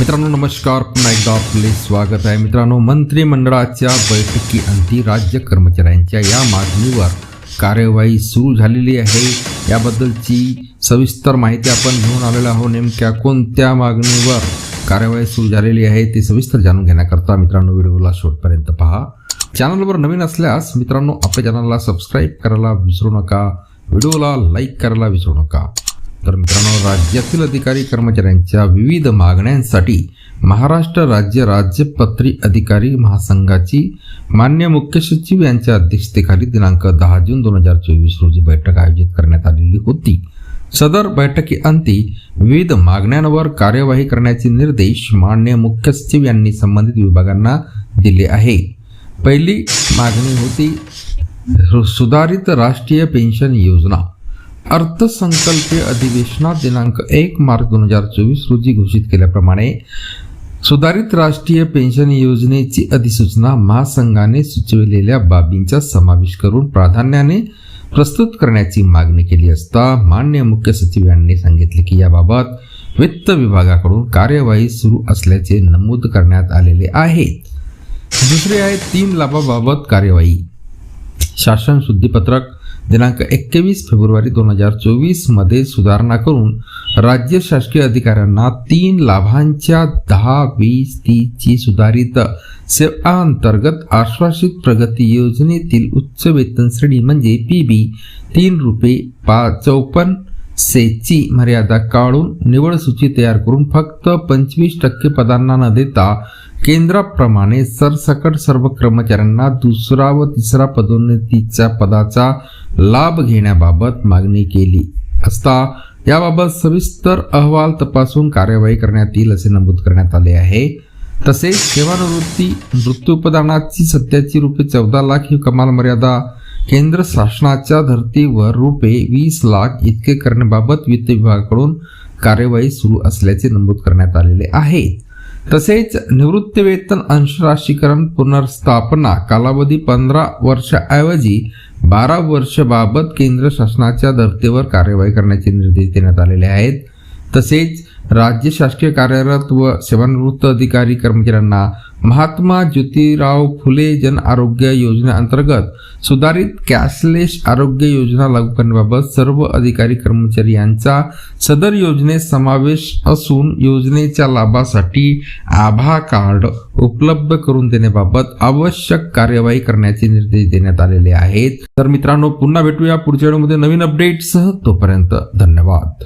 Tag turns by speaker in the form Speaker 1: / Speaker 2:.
Speaker 1: मित्रांनो नमस्कार. पुन्हा एकदा आपले स्वागत आहे. मित्रांनो मंत्रिमंडळाच्या बैठकीअंती राज्य कर्मचाऱ्यांच्या या मागणीवर कार्यवाही सुरू झालेली आहे. याबद्दलची सविस्तर माहिती आपण घेऊन आलेलो आहोत. नेमक्या कोणत्या मागणीवर कार्यवाही सुरू झालेली आहे ते सविस्तर जाणून घेण्याकरता मित्रांनो व्हिडिओला शेवटपर्यंत पहा. चॅनलवर नवीन असल्यास मित्रांनो आपल्या चॅनलला सबस्क्राईब करायला विसरू नका. व्हिडिओला लाईक करायला विसरू नका. तर मित्रांनो राज्यातील अधिकारी कर्मचाऱ्यांच्या विविध मागण्यांसाठी महाराष्ट्र राज्य राज्यपत्री अधिकारी महासंघाची मान्य मुख्य सचिव यांच्या अध्यक्षतेखाली दिनांक दहा जून दोन हजार चोवीस रोजी बैठक आयोजित करण्यात आलेली होती. सदर बैठकीअंती विविध मागण्यांवर कार्यवाही करण्याचे निर्देश मान्य मुख्य सचिव यांनी संबंधित विभागांना दिले आहे. पहिली मागणी होती सुधारित राष्ट्रीय पेन्शन योजना. अर्थसंकल्पीय अधिवेशनात दिनांक एक मार्च दोन हजार चोवीस रोजी घोषित केल्याप्रमाणे सुधारित राष्ट्रीय पेन्शन योजनेची अधिसूचना महासंघाने सुचविलेल्या बाबींचा समावेश करून प्राधान्याने प्रस्तुत करण्याची मागणी केली असता मान्य मुख्य सचिव यांनी सांगितले की याबाबत वित्त विभागाकडून कार्यवाही सुरू असल्याचे नमूद करण्यात आलेले आहे. दुसरे आहे तीन लाभाबाबत कार्यवाही. शासन शुद्धीपत्रक दिनांक एकवीस फेब्रुवारी दोन हजार चोवीसमध्ये सुधारणा करून राज्य शासकीय अधिकाऱ्यांना तीन लाभांच्या दहा वीस तीसची सुधारित सेवांतर्गत आश्वासित प्रगती योजनेतील उच्च वेतन श्रेणी म्हणजे पी बी तीन रुपये पा चौपन्न सेची मर्यादा काढून निवड सूची तयार करून फक्त पंचवीस टक्के पदांना न देता केंद्राप्रमाणे सरसकट सर्व कर्मचाऱ्यांना दुसरा व तिसरा पदोन्नतीच्या पदाचा लाभ घेण्याबाबत मागणी केली असता याबाबत सविस्तर अहवाल तपासून कार्यवाही करण्यात येईल असे नमूद करण्यात आले आहे. तसेच सेवानिवृत्ती मृत्यूपदानाची सध्याची रुपये चौदा लाख ही कमाल मर्यादा केंद्र शासनाच्या धर्तीवर रुपये वीस लाख इतके करण्याबाबत वित्त विभागाकडून कार्यवाही सुरू असल्याचे नमूद करण्यात आलेले आहे. तसेच निवृत्तीवेतन अंशराशीकरण पुनर्स्थापना कालावधी पंधरा वर्षाऐवजी बारा वर्षाबाबत केंद्र शासनाच्या धर्तीवर कार्यवाही करण्याचे निर्देश देण्यात आलेले आहेत. तसेच राज्य शासकीय कार्यरत व सेवानिवृत्त अधिकारी कर्मचाऱ्यांना महात्मा ज्योतिराव फुले जन आरोग्य योजनेअंतर्गत सुधारित कॅशलेस आरोग्य योजना लागू करण्याबाबत सर्व अधिकारी कर्मचारी यांचा सदर योजनेत समावेश असून योजनेच्या लाभासाठी आभा कार्ड उपलब्ध करून देण्याबाबत आवश्यक कार्यवाही करण्याचे निर्देश देण्यात आलेले आहेत. तर मित्रांनो पुन्हा भेटूया पुढच्या व्हिडिओमध्ये. नवीन अपडेटसह तोपर्यंत धन्यवाद.